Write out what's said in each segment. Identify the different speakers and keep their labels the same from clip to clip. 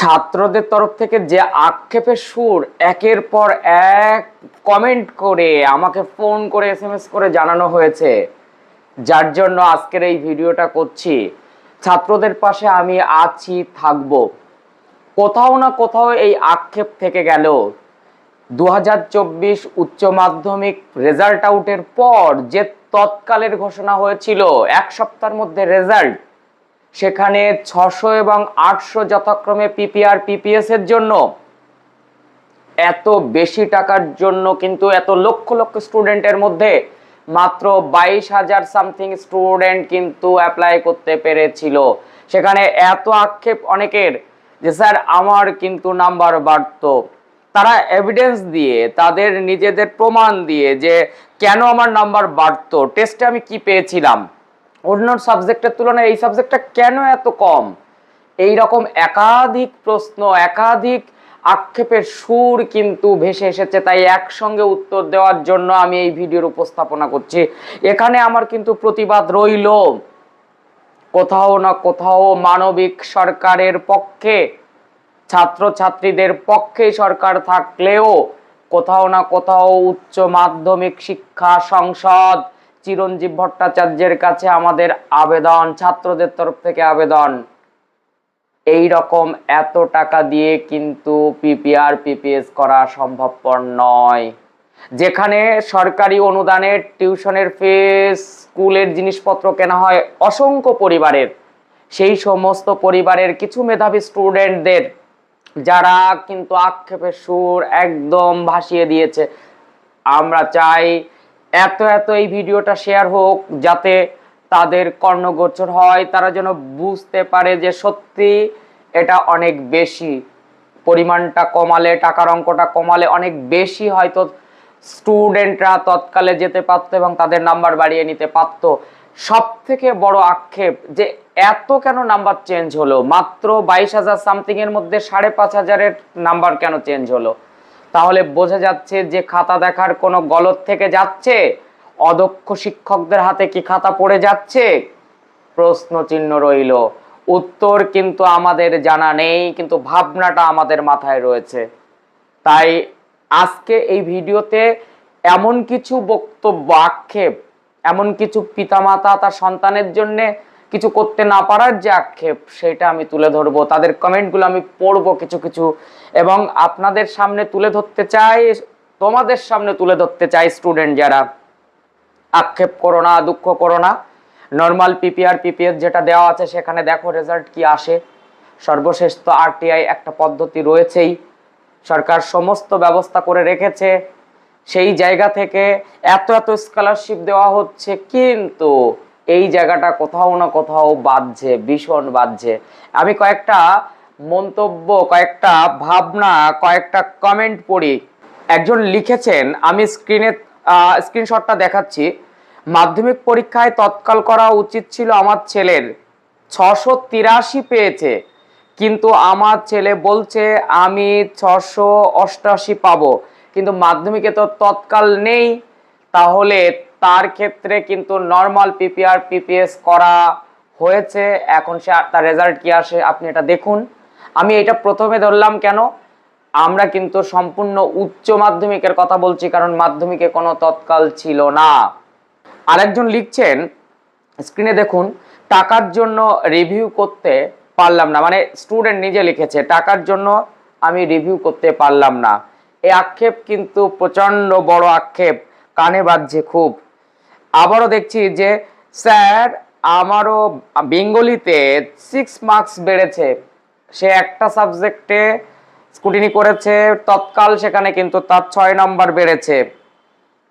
Speaker 1: ছাত্রদের তরফ থেকে যে আক্ষেপের সুর, একের পর এক কমেন্ট করে, আমাকে ফোন করে এসএমএস করে জানানো হয়েছে। যার জন্য আজকের এই ভিডিওটা করছি। ছাত্রদের পাশে আমি আছি, থাকব। কোথাও না কোথাও এই আক্ষেপ থেকে গেল। দু হাজার চব্বিশ উচ্চ মাধ্যমিক রেজাল্ট আউটের পর যে তৎকালের ঘোষণা হয়েছিল, এক সপ্তাহের মধ্যে রেজাল্ট সেখানে ছশো এবং আটশো যথাক্রমে পিপিআর পিপিএস এর জন্য এত বেশি টাকার জন্য কিন্তু এত লক্ষ লক্ষ স্টুডেন্টের মধ্যে মাত্র বাইশ হাজার সামথিং স্টুডেন্ট কিন্তু অ্যাপ্লাই করতে পেরেছিল। সেখানে এত আক্ষেপ অনেকের যে, স্যার, আমার কিন্তু নাম্বার বাড়তো। তারা এভিডেন্স দিয়ে, তাদের নিজেদের প্রমাণ দিয়ে যে, কেন আমার নাম্বার বাড়তো? টেস্টে আমি কি পেয়েছিলাম? অন্য সাবজেক্টের তুলনায় এই সাবজেক্টটা কেন এত কম? এই রকম একাধিক প্রশ্ন, একাধিক আক্ষেপের সুর কিন্তু ভেসে এসেছে, তাই একসঙ্গে উত্তর দেওয়ার জন্য আমি এই ভিডিওর উপস্থাপনা করছি। এখানে আমার কিন্তু প্রতিবাদ রইল। কোথাও না কোথাও মানবিক সরকারের পক্ষে, ছাত্রছাত্রীদের পক্ষে সরকার থাকলেও কোথাও না কোথাও উচ্চ মাধ্যমিক শিক্ষা সংসদ চিরঞ্জীব ভট্টাচার্যের কাছে আমাদের আবেদন, ছাত্রদের তরফ থেকে আবেদন। এই রকম এত টাকা দিয়ে কিন্তু পিপিআর, পিপিএস করা সম্ভবপর নয়। যেখানে সরকারি অনুদানের টিউশনের ফিস, স্কুলের জিনিসপত্র কেনা হয় অসংখ্য পরিবারের। সেই সমস্ত পরিবারের কিছু মেধাবী স্টুডেন্টদের যারা কিন্তু আক্ষেপের সুর একদম ভাসিয়ে দিয়েছে। আমরা চাই এত এত এই ভিডিওটা শেয়ার হোক যাতে তাদের কর্ণগোচর হয়, তারা যেন বুঝতে পারে যে সত্যি এটা অনেক বেশি। পরিমাণটা কমালে, টাকার অঙ্কটা কমালে অনেক বেশি হয়তো স্টুডেন্টরা তৎকালে যেতে পারতো এবং তাদের নাম্বার বাড়িয়ে নিতে পারতো। সব থেকে বড় আক্ষেপ যে এত কেন নাম্বার চেঞ্জ হলো? মাত্র বাইশ হাজার সামথিং এর মধ্যে সাড়ে পাঁচ হাজারের নাম্বার কেন চেঞ্জ হলো? তাহলে বোঝা যাচ্ছে যে খাতা দেখার কোনো গলত থেকে যাচ্ছে। অদক্ষ শিক্ষকদের হাতে কি খাতা পড়ে যাচ্ছে? প্রশ্ন চিহ্ন রইল। উত্তর কিন্তু আমাদের জানা নেই, কিন্তু ভাবনাটা আমাদের মাথায় রয়েছে। তাই আজকে এই ভিডিওতে এমন কিছু বক্তব্য, আক্ষেপ, এমন কিছু পিতামাতা তার সন্তানের জন্যে কিছু করতে না পারার যে আক্ষেপ, সেটা আমি তুলে ধরবো। তাদের কমেন্টগুলো আমি পড়ব কিছু কিছু এবং আপনাদের সামনে তুলে ধরতে চাই, তোমাদের সামনে তুলে ধরতে চাই স্টুডেন্ট যারা। আক্ষেপ করো না, দুঃখ করো না। নর্মাল পিপিআর পিপিএস যেটা দেওয়া আছে সেখানে দেখো রেজাল্ট কি আসে। সর্বশেষ তো আরটিআই একটা পদ্ধতি রয়েছেই। সরকার সমস্ত ব্যবস্থা করে রেখেছে। সেই জায়গা থেকে এত এত স্কলারশিপ দেওয়া হচ্ছে, কিন্তু এই জায়গাটা কোথাও না কোথাও বাজছে ভীষণ বাজছে আমি কয়েকটা মন্তব্য, কয়েকটা ভাবনা, কয়েকটা কমেন্ট পড়ি। একজন লিখেছেন, আমি স্ক্রিনে স্ক্রিনশটটা দেখাচ্ছি। মাধ্যমিক পরীক্ষায় তৎকাল করা উচিত ছিল আমার ছেলের। ছশো তিরাশি পেয়েছে। কিন্তু আমার ছেলে বলছে, আমি ছশো অষ্টাশি পাবো। কিন্তু মাধ্যমিকে তো তৎকাল নেই। তাহলে তার ক্ষেত্রে কিন্তু নর্মাল পিপিআর পিপিএস করা হয়েছে। এখন সে, তার রেজাল্ট কি আসে, আপনি এটা দেখুন। আমি এটা প্রথমে ধরলাম কেন? আমরা কিন্তু সম্পূর্ণ উচ্চ মাধ্যমিকের কথা বলছি কারণ মাধ্যমিকে কোনো তৎকাল ছিল না। আরেকজন লিখছেন, স্ক্রিনে দেখুন, টাকার জন্য রিভিউ করতে পারলাম না। মানে স্টুডেন্ট নিজে লিখেছে, টাকার জন্য আমি রিভিউ করতে পারলাম না। এই আক্ষেপ কিন্তু প্রচণ্ড বড় আক্ষেপ, কানে বাজছে খুব। আবারও দেখছি যে, স্যার, আমারও বেঙ্গলিতে সিক্স মার্কস বেড়েছে। সে একটা সাবজেক্টে স্কুটিনি করেছে, তৎকাল সেখানে কিন্তু তার ছয় নম্বর বেড়েছে।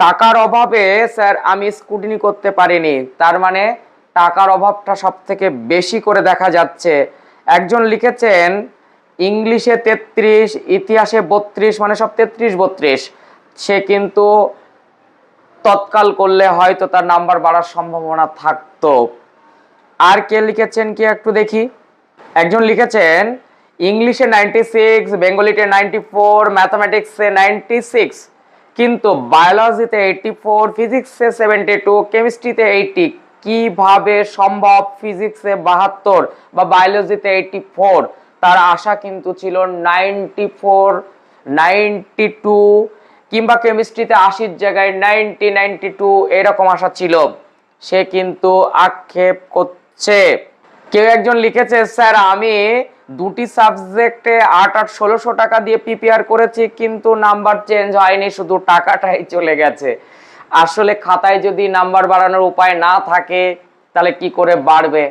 Speaker 1: টাকার অভাবে, স্যার, আমি স্কুটিনি করতে পারিনি। তার মানে টাকার অভাবটা সব থেকে বেশি করে দেখা যাচ্ছে। একজন লিখেছেন, ইংলিশে তেত্রিশ, ইতিহাসে বত্রিশ মানে সব তেত্রিশ, বত্রিশ। সে কিন্তু তৎকাল করলে হয়তো তার নাম্বার বাড়ার সম্ভাবনা থাকতো। আর কে লিখেছেন কি একটু দেখি? একজন লিখেছেন, ইংলিশে নাইনটি সিক্স বেঙ্গলিতে নাইনটি ফোর ম্যাথামেটিক্সে নাইনটি সিক্স কিন্তু বায়োলজিতে এইটটি ফোর ফিজিক্সে সেভেন্টি টু কেমিস্ট্রিতে এইটটি কীভাবে সম্ভব ফিজিক্সে বাহাত্তর বা বায়োলজিতে এইটটি ফোর তার আশা কিন্তু ছিল নাইনটি ফোর নাইনটি টু কিংবা কেমিস্ট্রিতে আশির জায়গায় নাইনটি নাইনটি টু এরকম আশা ছিল। সে কিন্তু আক্ষেপ করছে। কেউ একজন লিখেছে, স্যার, আমি দুটি সাবজেক্টে আট আট ষোলোশো টাকা দিয়ে প্রিপেয়ার করেছি, কিন্তু নাম্বার চেঞ্জ হয়নি, শুধু টাকাটাই চলে গেছে। আসলে খাতায় যদি নাম্বার বাড়ানোর উপায় না থাকে, তাহলে কি করে বাড়বে?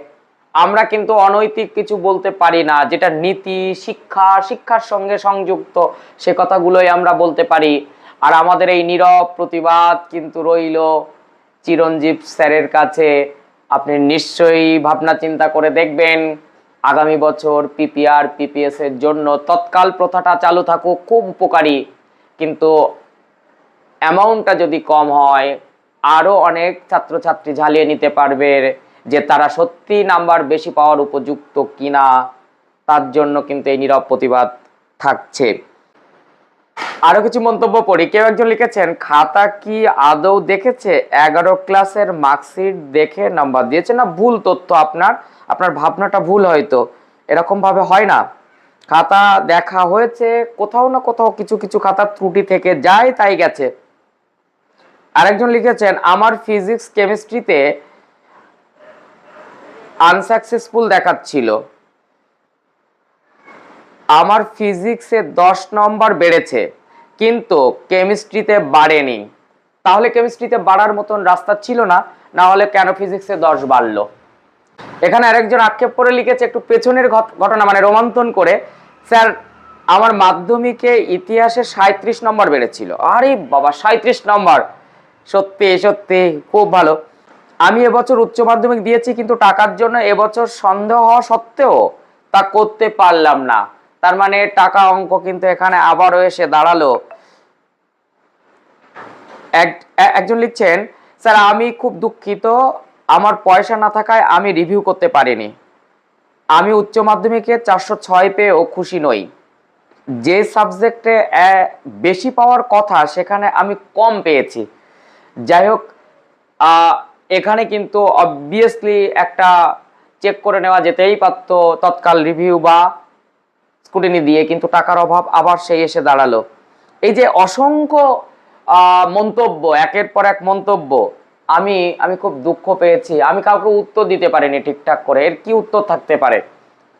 Speaker 1: আমরা কিন্তু অনৈতিক কিছু বলতে পারি না, যেটা নীতি, শিক্ষা, শিক্ষার সঙ্গে সংযুক্ত, সে কথাগুলোই আমরা বলতে পারি। আর আমাদের এই নীরব প্রতিবাদ কিন্তু রইল চিরঞ্জীব স্যারের কাছে। আপনি নিশ্চয়ই ভাবনা চিন্তা করে দেখবেন, আগামী বছর পিপিআর পিপিএস এর জন্য তৎকাল প্রথাটা চালু থাকুক, খুব উপকারী। কিন্তু অ্যামাউন্টটা যদি কম হয় আরও অনেক ছাত্রছাত্রী ঝালিয়ে নিতে পারবে যে তারা সত্যি নাম্বার বেশি পাওয়ার উপযুক্ত কিনা, তার জন্য কিন্তু এই নীরব প্রতিবাদ থাকছে। আরও কিছু মন্তব্য পড়ি। কেউ একজন লিখেছেন, খাতা কি আদৌ দেখেছে? এগারো ক্লাসের মার্কশিট দেখে নাম্বার দিয়েছে। না, ভুল তথ্য আপনার। আপনার ভাবনাটা ভুল হয়তো। এরকম ভাবে হয় না। খাতা দেখা হয়েছে, কোথাও না কোথাও কিছু কিছু খাতা ত্রুটি থেকে যায়, তাই গেছে। আরেকজন লিখেছেন, আমার ফিজিক্স কেমিস্ট্রিতে আনসাকসেসফুল দেখাচ্ছিল। আমার ফিজিক্সে দশ নম্বর বেড়েছে। কিন্তু কেমিস্ট্রিতে বাড়েনি। তাহলে কেমিস্ট্রিতে বাড়ার মতন রাস্তা ছিল না না হলে কেন ফিজিক্সে দশ বাড়লো? এখানে আরেকজন আক্ষেপ করে লিখেছে, একটু পেছনের ঘট- ঘটনা মানে রোমন্থন করে, স্যার, আমার মাধ্যমিকে ইতিহাসে সাঁত্রিশ নম্বর বেড়েছিল। আরে বাবা সাঁত্রিশ নম্বর! সত্যি সত্যি, খুব ভালো। আমি এবছর উচ্চ মাধ্যমিক দিয়েছি, কিন্তু টাকার জন্য এবছর সন্দেহ হওয়া সত্ত্বেও তা করতে পারলাম না। তার মানে টাকা অঙ্ক কিন্তু এখানে আবারও এসে দাঁড়াল। একজন লিখছেন, স্যার, আমি খুব দুঃখিত, আমার পয়সা না থাকায় আমি রিভিউ করতে পারিনি। আমি উচ্চ মাধ্যমিকে চারশো ছয় পেয়েও খুশি নই। যে সাবজেক্টে বেশি পাওয়ার কথা, সেখানে আমি কম পেয়েছি। যাই হোক এখানে কিন্তু অবভিয়াসলি একটা চেক করে নেওয়া যেতেই পারতো, তৎকাল রিভিউ বা স্কুটিনি দিয়ে, কিন্তু টাকার অভাব আবার সেই এসে দাঁড়াল। এই যে অসংখ্য মন্তব্য, একের পর এক মন্তব্য। আমি আমি খুব দুঃখ পেয়েছি। আমি কাউকে উত্তর দিতে পারিনি ঠিকঠাক করে। এর কি উত্তর থাকতে পারে?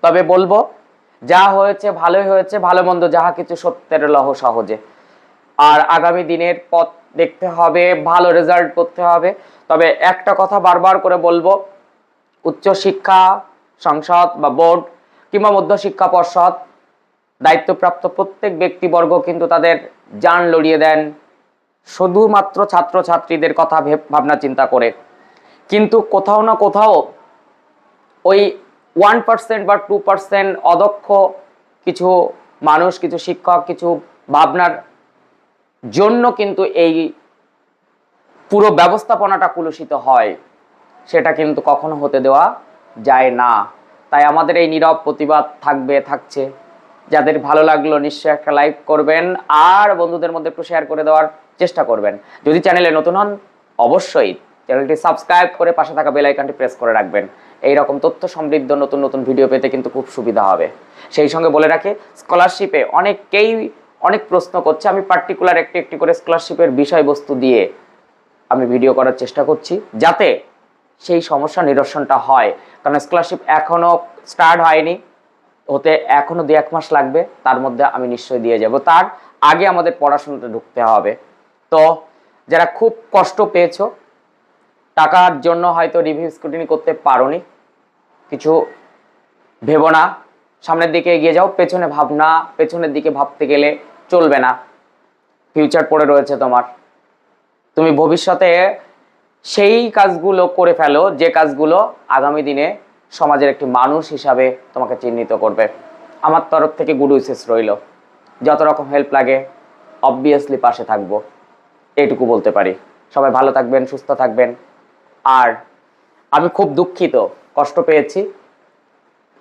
Speaker 1: তবে বলব, যা হয়েছে ভালোই হয়েছে, ভালো মন্দ, যাহা কিছু সত্যের লহ সহজে। আর আগামী দিনের পথ দেখতে হবে, ভালো রেজাল্ট করতে হবে। তবে একটা কথা বারবার করে বলব, উচ্চ শিক্ষা সংসদ বা বোর্ড কিংবা মধ্যশিক্ষা পর্ষদ, দায়িত্বপ্রাপ্ত প্রত্যেক ব্যক্তিবর্গ কিন্তু তাদের যান লড়িয়ে দেন। শুধুমাত্র ছাত্রছাত্রীদের কথা ভেব- ভাবনা চিন্তা করে। কিন্তু কোথাও না কোথাও ওই ওয়ান পার্সেন্ট বা টু পার্সেন্ট অদক্ষ কিছু মানুষ, কিছু শিক্ষক, কিছু ভাবনার জন্য কিন্তু এই পুরো ব্যবস্থাপনাটা কুলুষিত হয়। সেটা কিন্তু কখনো হতে দেওয়া যায় না। তাই আমাদের এই নীরব প্রতিবাদ থাকবে, থাকছে। যাদের ভালো লাগল নিশ্চয়ই একটা লাইক করবেন। আর বন্ধুদের মধ্যে একটু শেয়ার করে দেওয়ার চেষ্টা করবেন। যদি চ্যানেলে নতুন হন, অবশ্যই চ্যানেলটি সাবস্ক্রাইব করে পাশে থাকা বেল আইকনটি প্রেস করে রাখবেন। এই রকম তথ্য সমৃদ্ধ নতুন নতুন ভিডিও পেতে কিন্তু খুব সুবিধা হবে। সেই সঙ্গে বলে রাখি স্কলারশিপে অনেকেই অনেক প্রশ্ন করছে। আমি পার্টিকুলার একটি একটি করে স্কলারশিপের বিষয়বস্তু দিয়ে আমি ভিডিও করার চেষ্টা করছি, যাতে সেই সমস্যা নিরসনটা হয়। কারণ স্কলারশিপ এখনও স্টার্ট হয়নি। হতে এখনও দু এক মাস লাগবে, তার মধ্যে আমি নিশ্চয়ই দিয়ে যাব। তার আগে আমাদের পড়াশোনাতে ঢুকতে হবে। তো যারা খুব কষ্ট পেয়েছ, টাকার জন্য হয়তো রিভিউ স্কুটিনি করতে পারোনি, কিছু ভেবো না, সামনের দিকে এগিয়ে যাও, পেছনে ভাবনা, পেছনের দিকে ভাবতে গেলে চলবে না। ফিউচার পড়ে রয়েছে তোমার। তুমি ভবিষ্যতে সেই কাজগুলো করে ফেলো, যে কাজগুলো আগামী দিনে সমাজের একটি মানুষ হিসাবে তোমাকে চিহ্নিত করবে। আমার তরফ থেকে গুড উইসেস রইল। যত রকম হেল্প লাগে অবভিয়াসলি পাশে থাকব। এইটুকু বলতে পারি। সবাই ভালো থাকবেন, সুস্থ থাকবেন। আর আমি খুব দুঃখিত, কষ্ট পেয়েছি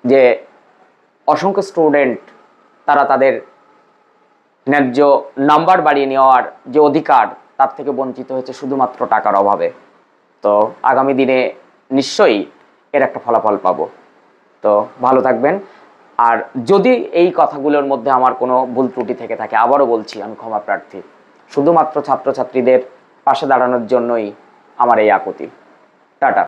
Speaker 1: যে অসংখ্য স্টুডেন্ট তারা তাদের ন্যায্য নাম্বার বাড়িয়ে নেওয়ার যে অধিকার, তার থেকে বঞ্চিত হয়েছে শুধুমাত্র টাকার অভাবে। তো আগামী দিনে নিশ্চয়ই এর একটা ফলাফল পাবো। তো ভালো থাকবেন। আর যদি এই কথাগুলোর মধ্যে আমার কোনো ভুল ত্রুটি থেকে থাকে, আবারও বলছি, আমি ক্ষমা প্রার্থী। শুধুমাত্র ছাত্রছাত্রীদের পাশে দাঁড়ানোর জন্যই আমার এই আকুতি টাটা।